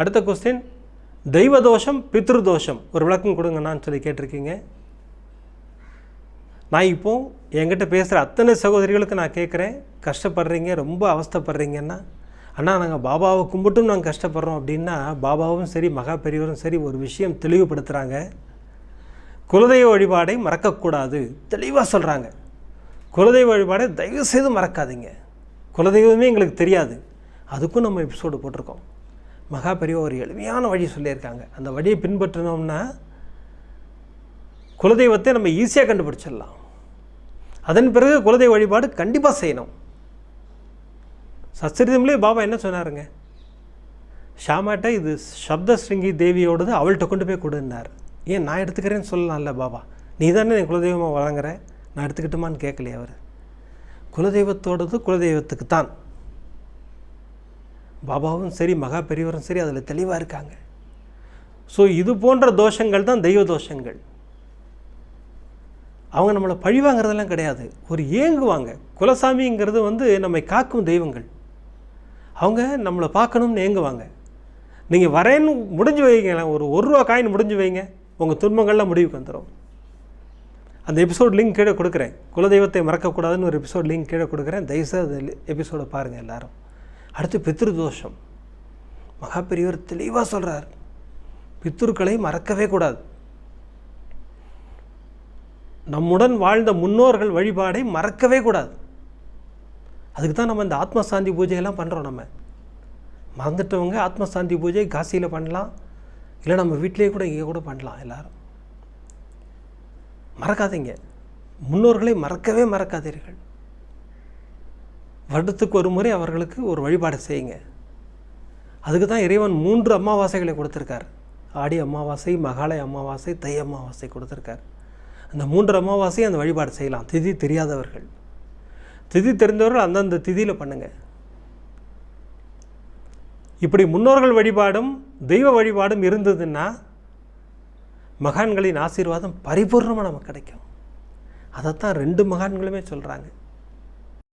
அடுத்த கொஸ்டின் தெய்வ தோஷம் பித்ரு தோஷம் ஒரு விளக்கம் கொடுங்கண்ணான்னு சொல்லி கேட்டிருக்கீங்க. நான் இப்போ என்கிட்ட பேசுகிற அத்தனை சகோதரிகளுக்கு நான் கேட்குறேன் கஷ்டப்படுறீங்க ரொம்ப அவஸ்தைப்படுறீங்கன்னா அண்ணா நாங்கள் பாபாவை கும்பிட்டும் நாங்கள் கஷ்டப்படுறோம் அப்படின்னா பாபாவும் சரி மகா பெரியவரும் சரி ஒரு விஷயம் தெளிவுபடுத்துகிறாங்க குலதெய்வ வழிபாடை மறக்கக்கூடாது தெளிவாக சொல்கிறாங்க குலதெய்வ வழிபாடை தயவுசெய்து மறக்காதீங்க. குலதெய்வமே எங்களுக்கு தெரியாது. அதுக்கும் நம்ம எபிசோடு போட்டிருக்கோம். மகா பெரியவா ஒரு எளிமையான வழி சொல்லியிருக்காங்க. அந்த வழியை பின்பற்றினோம்னா குலதெய்வத்தை நம்ம ஈஸியாக கண்டுபிடிச்சிடலாம். அதன் பிறகு குலதெய்வ வழிபாடு கண்டிப்பாக செய்யணும். சச்சரிதம்லேயே பாபா என்ன சொன்னாருங்க? ஷாமாட்ட இது சப்தஸ்ரிங்கி தேவியோடது அவள்கிட்ட கொண்டு போய் கொடுன்னார். ஏன் நான் எடுத்துக்கிறேன்னு சொல்லலாம்ல பாபா? நீ தானே என் குலதெய்வமாக வழங்குற? நான் எடுத்துக்கிட்டுமான்னு கேட்கலையே அவர். குலதெய்வத்தோடது குலதெய்வத்துக்கு தான் பாபாவும் சரி மகா பெரியவரும் சரி அதில் தெளிவாக இருக்காங்க. ஸோ இது போன்ற தோஷங்கள் தான் தெய்வ தோஷங்கள். அவங்க நம்மளை பழிவாங்கிறதெல்லாம் கிடையாது. ஒரு ஏங்குவாங்க. குலசாமிங்கிறது வந்து நம்மை காக்கும் தெய்வங்கள். அவங்க நம்மளை பார்க்கணும்னு ஏங்குவாங்க. நீங்கள் வரேன்னு முடிஞ்சு வைங்களேன் ஒரு ஒரு ரூபா காயின் முடிஞ்சு வைங்க. உங்கள் துன்பங்கள்லாம் முடிவுக்கு வந்துடும் அந்த எபிசோட் லிங்க் கீழே கொடுக்குறேன். குலதெய்வத்தை மறக்கக்கூடாதுன்னு ஒரு எபிசோட் லிங்க் கீழே கொடுக்குறேன். தயவுசெய்து அந்த எபிசோடை பாருங்கள் எல்லோரும். அடுத்து பித்ரு தோஷம் தெளிவாக சொல்கிறார் பித்ருக்களை மறக்கவே கூடாது. நம்முடன் வாழ்ந்த முன்னோர்கள் வழிபாடை மறக்கவே கூடாது. அதுக்கு தான் நம்ம இந்த ஆத்மசாந்தி பூஜையெல்லாம் பண்ணுறோம் நம்ம. மறந்துட்டவங்க ஆத்ம சாந்தி பூஜை காசியில் பண்ணலாம். இல்லை நம்ம வீட்டிலேயே கூட இங்கே கூட பண்ணலாம் எல்லோரும். மறக்காதீங்க. முன்னோர்களை மறக்கவே மறக்காதீர்கள். வருடத்துக்கு ஒரு முறை அவர்களுக்கு ஒரு வழிபாடு செய்யுங்க. அதுக்கு தான் இறைவன் மூன்று அமாவாசைகளை கொடுத்துருக்கார். ஆடி அமாவாசை மகாலய அமாவாசை தை அமாவாசை கொடுத்துருக்கார். அந்த மூன்று அமாவாசையும் அந்த வழிபாடு செய்யலாம். திதி தெரியாதவர்கள். திதி தெரிந்தவர்கள் அந்தந்த திதியில் பண்ணுங்கள் இப்படி முன்னோர்கள் வழிபாடும் தெய்வ வழிபாடும் இருந்ததுன்னா மகான்களின் ஆசீர்வாதம் பரிபூர்ணமாக நமக்கு கிடைக்கும். அதைத்தான் ரெண்டு மகான்களுமே சொல்கிறாங்க